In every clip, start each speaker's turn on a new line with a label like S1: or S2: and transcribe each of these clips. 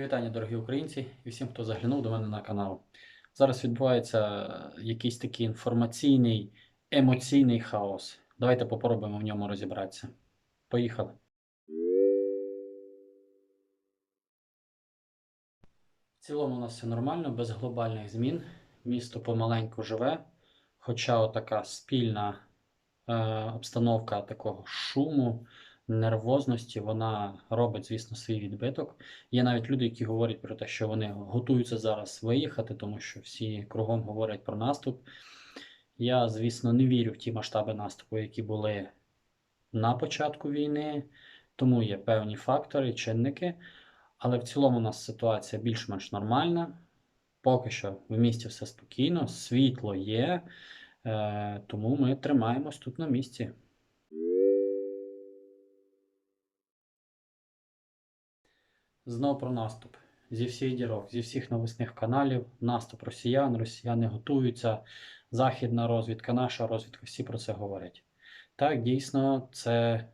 S1: Вітання, дорогі українці, і всім, хто заглянув до мене на канал. Зараз відбувається якийсь такий інформаційний, емоційний хаос. Давайте попробуємо в ньому розібратися. Поїхали. В цілому у нас все нормально, без глобальних змін. Місто помаленьку живе, хоча отака спільна е, обстановка такого шуму, нервозності, вона робить, звісно, свій відбиток. Є навіть люди, які говорять про те, що вони готуються зараз виїхати, тому що всі кругом говорять про наступ. Я, звісно, не вірю в ті масштаби наступу, які були на початку війни, тому є певні фактори, чинники. Але в цілому у нас ситуація більш-менш нормальна. Поки що в місті все спокійно, світло є, е, тому ми тримаємось тут на місці. Знов про наступ. Зі всіх дірок, зі всіх новисних каналів, наступ росіян, росіяни готуються, західна розвідка, наша розвідка, всі про це говорять. Так, дійсно, це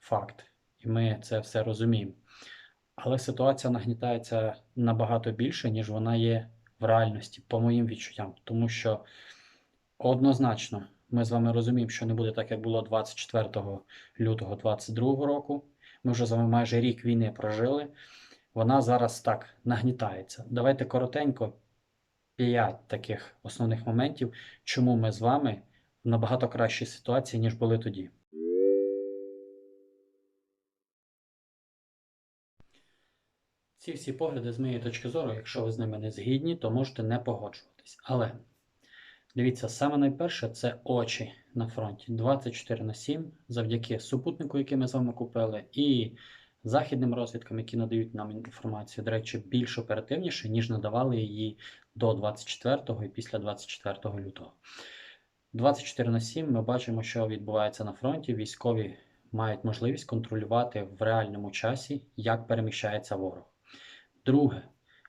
S1: факт, і ми це все розуміємо. Але ситуація нагнітається набагато більше, ніж вона є в реальності, по моїм відчуттям. Тому що однозначно ми з вами розуміємо, що не буде так, як було 24 лютого 2022 року. Ми вже з вами майже рік війни прожили. Вона зараз так нагнітається. Давайте коротенько п'ять таких основних моментів, чому ми з вами в набагато кращій ситуації, ніж були тоді. Ці всі погляди з моєї точки зору, якщо ви з ними не згідні, то можете не погоджуватись. Але дивіться, саме найперше це очі на фронті 24 на 7, завдяки супутнику, який ми з вами купили, і західним розвідкам, які надають нам інформацію, до речі, більш оперативніше, ніж надавали її до 24 і після 24 лютого. 24 на 7 ми бачимо, що відбувається на фронті. Військові мають можливість контролювати в реальному часі, як переміщається ворог. Друге,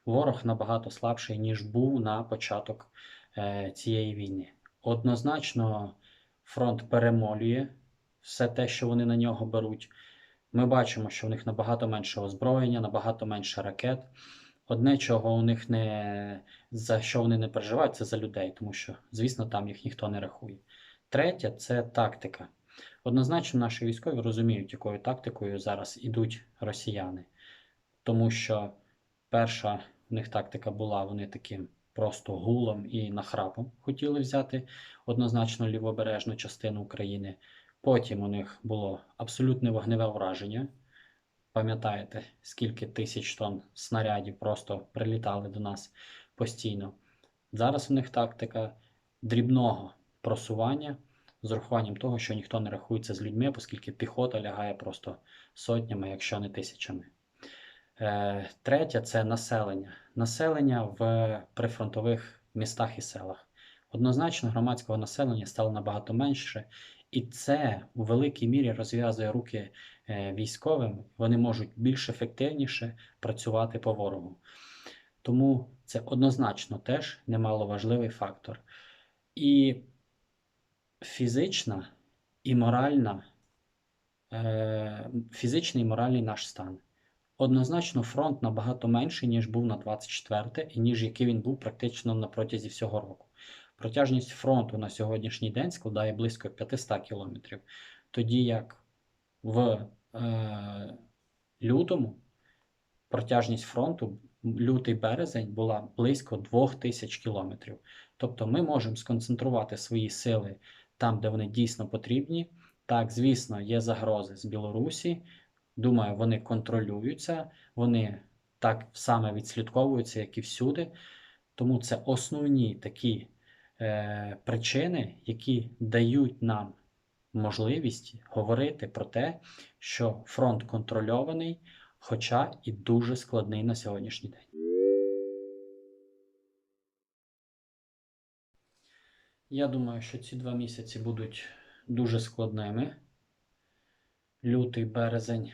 S1: ворог набагато слабший, ніж був на початок е, цієї війни. Однозначно, фронт перемолює все те, що вони на нього беруть. Ми бачимо, що в них набагато менше озброєння, набагато менше ракет. Одне, чого у них не за що вони не переживають, це за людей, тому що, звісно, там їх ніхто не рахує. Третє це тактика. Однозначно, наші військові розуміють, якою тактикою зараз ідуть росіяни, тому що перша в них тактика була, вони таким просто гулом і нахрапом хотіли взяти однозначно лівобережну частину України. Потім у них було абсолютне вогневе враження. Пам'ятаєте, скільки тисяч тонн снарядів просто прилітали до нас постійно. Зараз у них тактика дрібного просування з урахуванням того, що ніхто не рахується з людьми, оскільки піхота лягає просто сотнями, якщо не тисячами. Е, Третє це населення. Населення в прифронтових містах і селах. Однозначно, громадського населення стало набагато менше, і це у великій мірі розв'язує руки е, військовим. Вони можуть більш ефективніше працювати по ворогу. Тому це однозначно теж немаловажливий фактор. І фізична і моральна, е, фізичний і моральний наш стан. Однозначно, фронт набагато менший, ніж був на 24 і ніж який він був практично на протязі всього року. Протяжність фронту на сьогоднішній день складає близько 500 кілометрів. Тоді як в е, лютому протяжність фронту, лютий березень, була близько 2000 кілометрів. Тобто ми можемо сконцентрувати свої сили там, де вони дійсно потрібні. Так, звісно, є загрози з Білорусі. Думаю, вони контролюються, вони так саме відслідковуються, як і всюди. Тому це основні такі е, причини, які дають нам можливість говорити про те, що фронт контрольований, хоча і дуже складний на сьогоднішній день. Я думаю, що ці два місяці будуть дуже складними. Лютий березень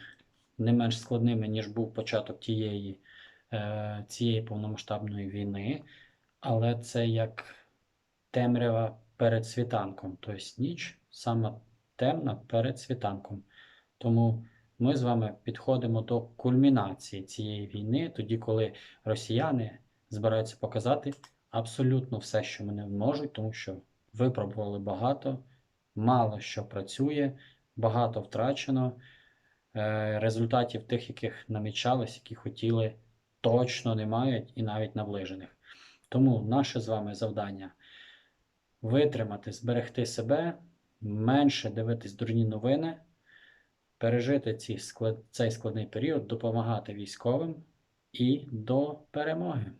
S1: не менш складними, ніж був початок тієї, е, цієї повномасштабної війни, але це як темрява перед світанком, тобто ніч саме темна перед світанком. Тому ми з вами підходимо до кульмінації цієї війни, тоді, коли росіяни збираються показати абсолютно все, що вони можуть, тому що випробували багато, мало що працює, багато втрачено. Е, Результатів тих, яких намічались, які хотіли, точно не мають і навіть наближених. Тому наше з вами завдання витримати, зберегти себе, менше дивитись дурні новини, пережити ці склад... цей складний період, допомагати військовим і до перемоги.